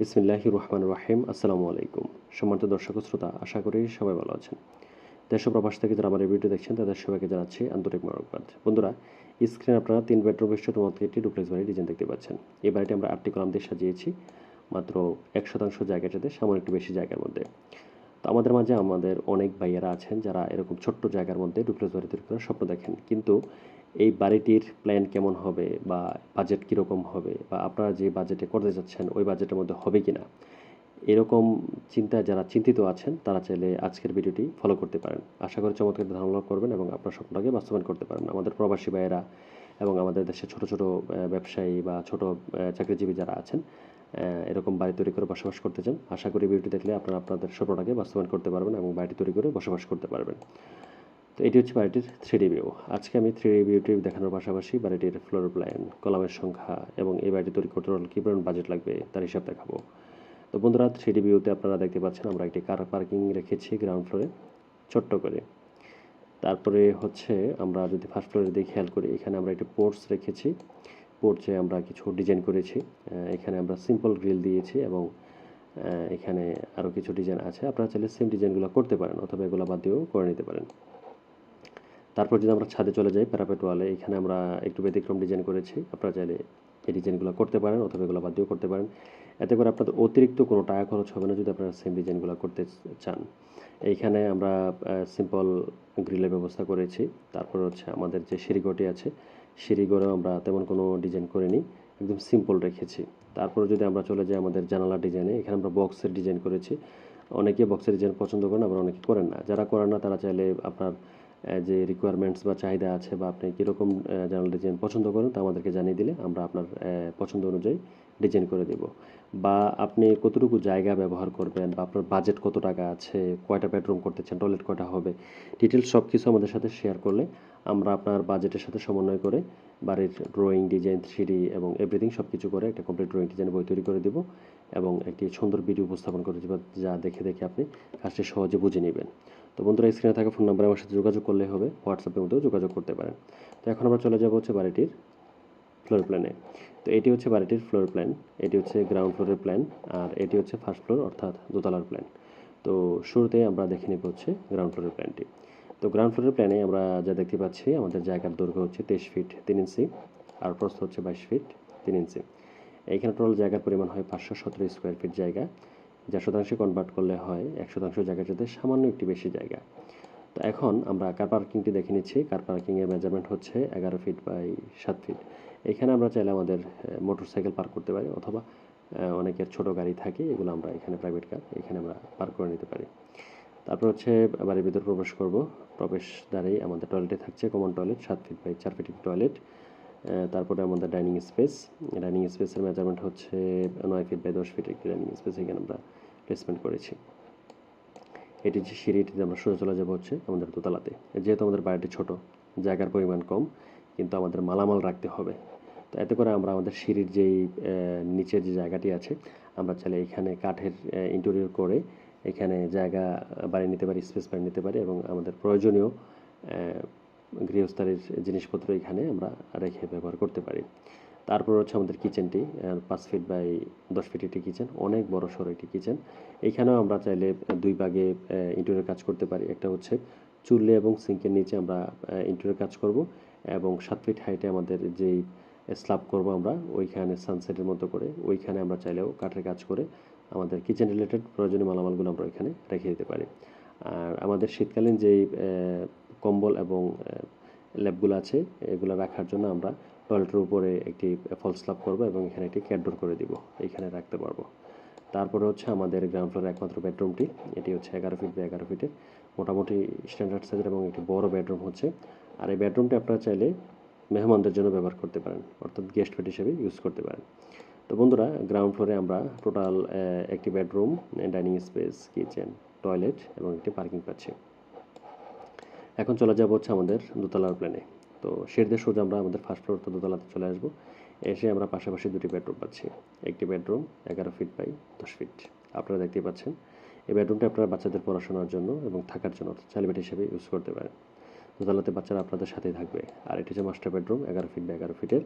বিসমিল্লাহি রহমান রাহিম। আসসালামু আলাইকুম। সম্মানিত দর্শক শ্রোতা, আশা করি সবাই ভালো আছেন। দেশ প্রবাস থেকে যারা আমার এই ভিডিও দেখছেন, তাদের সবাইকে জানাচ্ছি আন্তরিক মোবারকবাদ। বন্ধুরা, স্ক্রিনে আপনারা তিন বেডরুম বিশিষ্ট তোমাদের একটি ডুপ্লেক্স বাড়ির ডিজাইন দেখতে পাচ্ছেন। এই বাড়িটি আমরা আটটি কলাম দিয়ে সাজিয়েছি, মাত্র এক শতাংশ জায়গাটাতে, সামান্য একটু বেশি জায়গার মধ্যে। তো আমাদের মাঝে আমাদের অনেক ভাইয়ারা আছেন যারা এরকম ছোট্ট জায়গার মধ্যে ডুপ্লেক্স বাড়ি তৈরি করার স্বপ্ন দেখেন। কিন্তু এই বাড়িটির প্ল্যান কেমন হবে বা বাজেট কীরকম হবে বা আপনারা যে বাজেটে করতে যাচ্ছেন, ওই বাজেটের মধ্যে হবে কি না এরকম চিন্তায় যারা চিন্তিত আছেন, তারা চাইলে আজকের ভিডিওটি ফলো করতে পারেন। আশা করি চমৎকার ধারণা করবেন এবং আপনার স্বপ্নটাকে বাস্তবায়ন করতে পারেন। আমাদের প্রবাসী ভাইয়েরা এবং আমাদের দেশে ছোট ছোট ব্যবসায়ী বা ছোট চাকরিজীবী যারা আছেন এরকম বাড়ি তৈরি করে বসবাস করতে চান, আশা করি ভিডিওটি দেখলে আপনারা আপনাদের স্বপ্নটাকে বাস্তবায়ন করতে পারবেন এবং বাড়িটি তৈরি করে বসবাস করতে পারবেন। তো এটি হচ্ছে বাড়িটির থ্রি ভিউ আজকে আমি থ্রি ভিউটি দেখানোর পাশাপাশি বাড়িটির ফ্লোর প্ল্যান কলামের সংখ্যা এবং এই বাড়িটি তৈরি করতে কী পরিমাণ বাজেট লাগবে তার হিসাব দেখাবো। তো বন্ধুরা থ্রি ভিউতে আপনারা দেখতে পাচ্ছেন আমরা একটি কার পার্কিং রেখেছি গ্রাউন্ড ফ্লোরে ছোট্ট করে। তারপরে হচ্ছে আমরা যদি ফার্স্ট ফ্লোরে দিয়ে খেয়াল করি, এখানে আমরা একটি পোর্টস রেখেছি। পোর্টসে আমরা কিছু ডিজাইন করেছি। এখানে আমরা সিম্পল গ্রিল দিয়েছি এবং এখানে আরও কিছু ডিজাইন আছে। আপনারা চাইলে সেম ডিজাইনগুলো করতে পারেন অথবা এগুলো বাদ দিয়েও করে নিতে পারেন। তারপর যদি আমরা ছাদে চলে যাই প্যারাপেট ওয়ালে এখানে আমরা একটু ব্যতিক্রম ডিজাইন করেছি। আপনারা চাইলে এই ডিজাইনগুলো করতে পারেন অথবা এগুলো বাদ দিয়েও করতে পারেন। এতে করে আপনাদের অতিরিক্ত কোনো টাকা খরচ হবে না যদি আপনারা সেম ডিজাইনগুলো করতে চান। এইখানে আমরা সিম্পল গ্রিলের ব্যবস্থা করেছি। তারপর হচ্ছে আমাদের যে সিঁড়িঘরটি আছে, সিঁড়িঘরেও আমরা তেমন কোনো ডিজাইন করিনি। একদম সিম্পল রেখেছি। তারপরে যদি আমরা চলে যাই আমাদের জানালা ডিজাইনে এখানে আমরা বক্সের ডিজাইন করেছি। অনেকে বক্সের ডিজাইন পছন্দ করেন, আবার অনেকে করেন না। যারা করেন না, তারা চাইলে আপনার যে রিকোয়ারমেন্টস বা চাহিদা আছে বা আপনি কীরকম জানালা ডিজাইন পছন্দ করেন তা আমাদেরকে জানিয়ে দিলে আমরা আপনার পছন্দ অনুযায়ী ডিজাইন করে দেব। বা আপনি কতটুকু জায়গা ব্যবহার করবেন বা আপনার বাজেট কত টাকা আছে, কয়টা বেডরুম করতে চান টয়লেট কয়টা হবে ডিটেলস সব কিছু আমাদের সাথে শেয়ার করলে আমরা আপনার বাজেটের সাথে সমন্বয় করে বাড়ির ড্রয়িং ডিজাইন থ্রি এবং এভরিথিং সব কিছু করে একটা কমপ্লিট ড্রয়িং ডিজাইন বই তৈরি করে দেবো এবং একটি সুন্দর ভিডিও উপস্থাপন করে দেবো যা দেখে দেখে আপনি কাজটি সহজে বুঝে নেবেন। তো বন্ধুরা স্ক্রিনে থাকা ফোন নাম্বারে আমার সাথে যোগাযোগ করলে হবে হোয়াটসঅ্যাপের মধ্যেও যোগাযোগ করতে পারেন। তো এখন আমরা চলে যাব হচ্ছে বাড়িটির ফ্লোর প্ল্যানে তো এটি হচ্ছে বাড়িটির ফ্লোর প্ল্যান এটি হচ্ছে গ্রাউন্ড ফ্লোরের প্ল্যান আর এটি হচ্ছে ফার্স্ট ফ্লোর অর্থাৎ দোতলার প্ল্যান তো শুরুতে আমরা দেখে নিব হচ্ছে গ্রাউন্ড ফ্লোরের প্ল্যানটি তো গ্রাউন্ড ফ্লোরের প্ল্যানে আমরা যা দেখতে পাচ্ছি, আমাদের জায়গার দৈর্ঘ্য হচ্ছে তেইশ ফিট তিন ইঞ্চি, আর প্রস্থ হচ্ছে বাইশ ফিট তিন ইঞ্চি। এইখানে টোটাল জায়গার পরিমাণ হয় পাঁচশো সতেরো স্কোয়ার ফিট জায়গা। যা শতাংশে কনভার্ট করলে হয় এক শতাংশ জায়গার যাতে সামান্য একটি বেশি জায়গা। তো এখন আমরা কার পার্কিংটি দেখে নিচ্ছি। কার পার্কিংয়ের মেজারমেন্ট হচ্ছে এগারো ফিট বাই সাত ফিট এখানে আমরা চাইলে আমাদের মোটর সাইকেল পার্ক করতে পারি অথবা অনেকের ছোট গাড়ি থাকে, এগুলো আমরা এখানে প্রাইভেট কার এখানে আমরা পার্ক করে নিতে পারি। তারপর হচ্ছে বাড়ির ভিতরে প্রবেশ করব। প্রবেশ দ্বারেই আমাদের টয়লেটে থাকছে কমন টয়লেট সাত ফিট বাই চার ফিট টয়লেট তারপরে আমাদের ডাইনিং স্পেস ডাইনিং স্পেসের মেজারমেন্ট হচ্ছে নয় ফিট বাই দশ ফিট একটি ডাইনিং স্পেস এখানে আমরা প্লেসমেন্ট করেছি। এটি যে সিঁড়িটিতে আমরা সোজা চলে যাব হচ্ছে আমাদের দোতলাতে। যেহেতু আমাদের বাড়িটি ছোট, জায়গার পরিমাণ কম, কিন্তু আমাদের মালামাল রাখতে হবে। তো এতে করে আমরা আমাদের সিঁড়ির যেই নিচের যে জায়গাটি আছে, আমরা চাইলে এখানে কাঠের ইন্টেরিয়র করে এখানে জায়গা বাড়িয়ে নিতে পারি স্পেস বাড়িয়ে নিতে পারি এবং আমাদের প্রয়োজনীয় গৃহস্থালির জিনিসপত্র এখানে আমরা রেখে ব্যবহার করতে পারি। তারপর হচ্ছে আমাদের কিচেনটি পাঁচ ফিট বাই দশ ফিট একটি কিচেন, অনেক বড় সড়ো একটি কিচেন। এখানেও আমরা চাইলে দুই ভাগে ইন্টেরিয়র কাজ করতে পারি। একটা হচ্ছে চুল্লে এবং সিঙ্কের নিচে আমরা ইন্টেরিয়র কাজ করব এবং সাত ফিট হাইটে আমাদের যেই স্ল্যাব করব আমরা, ওইখানে সানসেটের মতো করে, ওইখানে আমরা চাইলেও কাঠের কাজ করে আমাদের কিচেন রিলেটেড প্রয়োজনীয় মালামালগুলো আমরা ওইখানে রেখে দিতে পারি। আর আমাদের শীতকালীন যেই কম্বল এবং ল্যাবগুলো আছে, এগুলো রাখার জন্য আমরা টয়লেটের উপরে একটি ফল স্ল্যাব করব এবং এখানে একটি ক্যাডোর করে দিব এইখানে রাখতে পারব। তারপরে হচ্ছে আমাদের গ্রাউন্ড ফ্লোরের একমাত্র বেডরুমটি এটি হচ্ছে এগারো ফিট বা এগারো ফিটের মোটামুটি স্ট্যান্ডার্ড সাইজের এবং একটি বড় বেডরুম হচ্ছে। আর এই বেডরুমটি আপনারা চাইলে মেহমানদের জন্য ব্যবহার করতে পারেন, অর্থাৎ গেস্ট বেড হিসেবে ইউজ করতে পারেন। তো বন্ধুরা গ্রাউন্ড ফ্লোরে আমরা টোটাল একটি bedroom dining space kitchen toilet এবং একটি পার্কিং পাচ্ছি। এখন চলে যাব হচ্ছে আমাদের দোতলার প্ল্যানে তো শেরদের সোজা আমরা আমাদের ফার্স্ট ফ্লোর তো দোতলাতে চলে আসব। এসে আমরা পাশাপাশি দুটি বেডরুম পাচ্ছি। একটি বেডরুম এগারো ফিট বাই দশ ফিট আপনারা দেখতেই পাচ্ছেন, এই বেডরুমটা আপনারা বাচ্চাদের পড়াশোনার জন্য এবং থাকার জন্য চাইল্ড হিসেবে ইউজ করতে পারেন। দোতলাতে বাচ্চারা আপনাদের সাথেই থাকবে। আর এটি হচ্ছে মাস্টার বেডরুম এগারো ফিট বাই এগারো ফিটের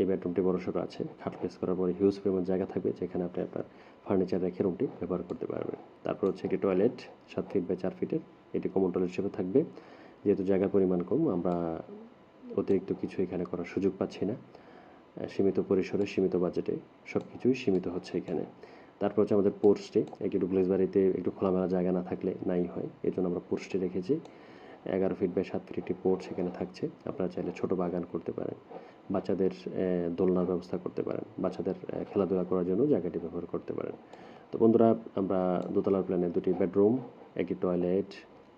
এই বেডরুমটি বড় সড়ো আছে। খাট প্লেস করার পরে হিউজ পরিমাণ জায়গা থাকবে যেখানে আপনি আপনার ফার্নিচার রেখে রুমটি ব্যবহার করতে পারবেন। তারপর হচ্ছে একটি টয়লেট সাত ফিট বাই চার ফিটের এটি কমন টয়লেট হিসেবে থাকবে। যেহেতু জায়গার পরিমাণ কম, আমরা অতিরিক্ত কিছু এখানে করার সুযোগ পাচ্ছি না। সীমিত পরিসরে, সীমিত বাজেটে সব কিছুই সীমিত হচ্ছে এখানে। তারপর হচ্ছে আমাদের পোর্সটি একটু ডুপ্লেক্স বাড়িতে একটু খোলামেলা জায়গা না থাকলে নাই হয়। এই জন্য আমরা পোর্সটি রেখেছি। এগারো ফিট বাই সাত ফিট একটি পোর্ট সেখানে থাকছে। আপনারা চাইলে ছোট বাগান করতে পারেন, বাচ্চাদের দোলনার ব্যবস্থা করতে পারেন, বাচ্চাদের খেলাধুলা করার জন্য জায়গাটি ব্যবহার করতে পারেন। তো বন্ধুরা, আমরা দোতলার প্ল্যানে দুটি বেডরুম একটি টয়লেট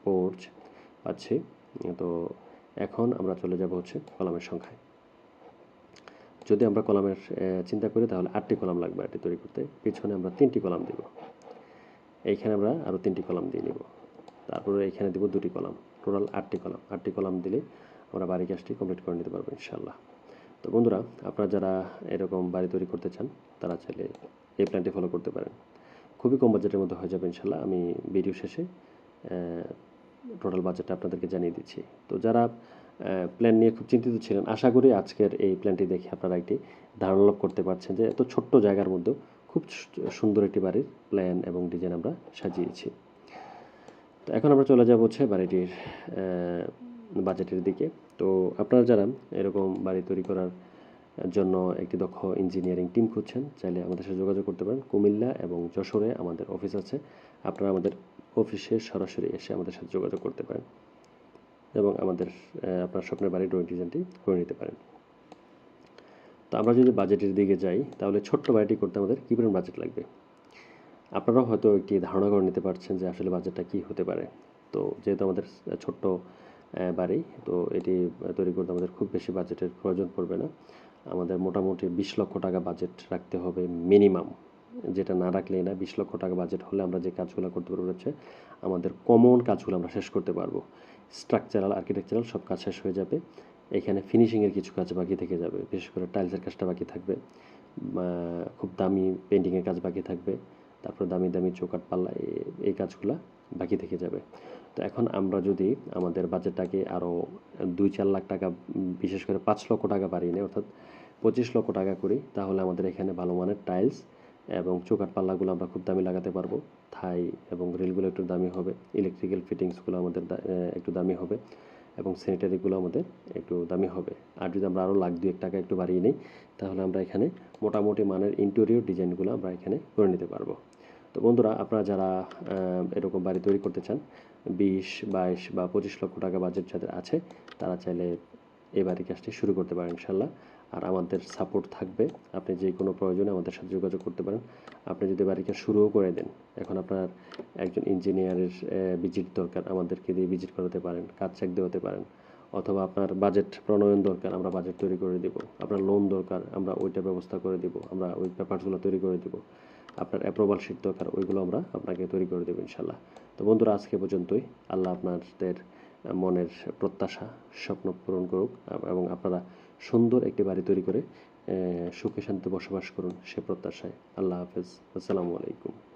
পোর্চ পাচ্ছি। তো এখন আমরা চলে যাব হচ্ছে কলামের সংখ্যায়। যদি আমরা কলামের চিন্তা করি, তাহলে আটটি কলাম লাগবে আটটি তৈরি করতে। পিছনে আমরা তিনটি কলাম দিব। এইখানে আমরা আরও তিনটি কলাম দিয়ে নিব। তারপরে এখানে দিব দুটি কলাম। টোটাল আটটি কলাম আটটি কলাম দিলে আমরা বাড়ি কাজটি কমপ্লিট করে নিতে পারব ইনশাল্লাহ তো বন্ধুরা, আপনারা যারা এরকম বাড়ি তৈরি করতে চান, তারা চাইলে এই প্ল্যানটি ফলো করতে পারেন। খুবই কম বাজেটের মধ্যে হয়ে যাবে ইনশাল্লাহ আমি ভিডিও শেষে টোটাল বাজেটটা আপনাদেরকে জানিয়ে দিচ্ছি। তো যারা প্ল্যান নিয়ে খুব চিন্তিত ছিলেন, আশা করি আজকের এই প্ল্যানটি দেখে আপনারা একটি ধারণা লাভ করতে পারছেন যে এত ছোট্ট জায়গার মধ্যেও খুব সুন্দর একটি বাড়ির প্ল্যান এবং ডিজাইন আমরা সাজিয়েছি। তো এখন আমরা চলে যাব হচ্ছে বাড়িটির বাজেটের দিকে। তো আপনারা যারা এরকম বাড়ি তৈরি করার জন্য একটি দক্ষ ইঞ্জিনিয়ারিং টিম খুঁজছেন, চাইলে আমাদের সাথে যোগাযোগ করতে পারেন। কুমিল্লা এবং যশোরে আমাদের অফিস আছে। আপনারা আমাদের অফিসে সরাসরি এসে আমাদের সাথে যোগাযোগ করতে পারেন এবং আমাদের আপনার স্বপ্নের বাড়ির ড্রয়িং ডিজাইনটি করে নিতে পারেন। তো আমরা যদি বাজেটের দিকে যাই, তাহলে ছোট্ট বাড়িটি করতে আমাদের কী পরিমাণ বাজেট লাগবে? আপনারাও হয়তো একটি ধারণা করে নিতে পারছেন যে আসলে বাজেটটা কী হতে পারে। তো যেহেতু আমাদের ছোট্ট বাড়ি, তো এটি তৈরি করতে আমাদের খুব বেশি বাজেটের প্রয়োজন পড়বে না। আমাদের মোটামুটি বিশ লক্ষ টাকা বাজেট রাখতে হবে মিনিমাম। যেটা না রাখলেই না, বিশ লক্ষ টাকা বাজেট হলে আমরা যে কাজগুলো করতে পারব হচ্ছে আমাদের কমন কাজগুলো আমরা শেষ করতে পারব। স্ট্রাকচারাল আর্কিটেকচারাল সব কাজ শেষ হয়ে যাবে। এখানে ফিনিশিংয়ের কিছু কাজ বাকি থেকে যাবে। বিশেষ করে টাইলসের কাজটা বাকি থাকবে। খুব দামি পেন্টিংয়ের কাজ বাকি থাকবে। তারপর দামি দামি চৌকাট পাল্লা এই কাজগুলো বাকি থেকে যাবে। তো এখন আমরা যদি আমাদের বাজেটটাকে আরও দুই চার লাখ টাকা, বিশেষ করে পাঁচ লক্ষ টাকা বাড়িয়ে নিই, অর্থাৎ পঁচিশ লক্ষ টাকা করি, তাহলে আমাদের এখানে ভালো মানের টাইলস এবং চৌকাট পাল্লাগুলো আমরা খুব দামি লাগাতে পারব। থাই এবং রিলগুলো একটু দামি হবে, ইলেকট্রিক্যাল ফিটিংসগুলো আমাদের একটু দামি হবে। এবং স্যানিটারিগুলো আমাদের একটু দামি হবে। আর যদি আমরা আরও লাখ দুয়েক টাকা একটু বাড়িয়ে নিই, তাহলে আমরা এখানে মোটামুটি মানের ইন্টেরিয়র ডিজাইনগুলো আমরা এখানে করে নিতে পারব। তো বন্ধুরা, আপনারা যারা এরকম বাড়ি তৈরি করতে চান, বিশ, বাইশ বা পঁচিশ লক্ষ টাকা বাজেট যাদের আছে, তারা চাইলে এই বাড়ির কাজটি শুরু করতে পারেন, ইনশাল্লাহ। আর আমাদের সাপোর্ট থাকবে। আপনি যে কোনো প্রয়োজনে আমাদের সাথে যোগাযোগ করতে পারেন। আপনি যদি বাড়ি কাজ শুরুও করে দেন, এখন আপনার একজন ইঞ্জিনিয়ারের ভিজিট দরকার, আমাদেরকে দিয়ে ভিজিট করাতে পারেন, কাজ চেক দেওয়াতে পারেন, অথবা আপনার বাজেট প্রণয়ন দরকার, আমরা বাজেট তৈরি করে দিব, আপনার লোন দরকার, আমরা ওইটা ব্যবস্থা করে দিব, আমরা ওই পেপারসগুলো তৈরি করে দিব, আপনার অ্যাপ্রুভাল শিট দরকার, ওইগুলো আমরা আপনাকে তৈরি করে দেবো ইনশাল্লাহ তো বন্ধুরা, আজকে পর্যন্তই। আল্লাহ আপনাদের মনের প্রত্যাশা, স্বপ্ন পূরণ করুক, এবং আপনারা সুন্দর একটি বাড়ি তৈরি করে সুখে শান্তি বসবাস করুন সে প্রত্যাশায়। আল্লাহ হাফেজ। আসসালামু আলাইকুম।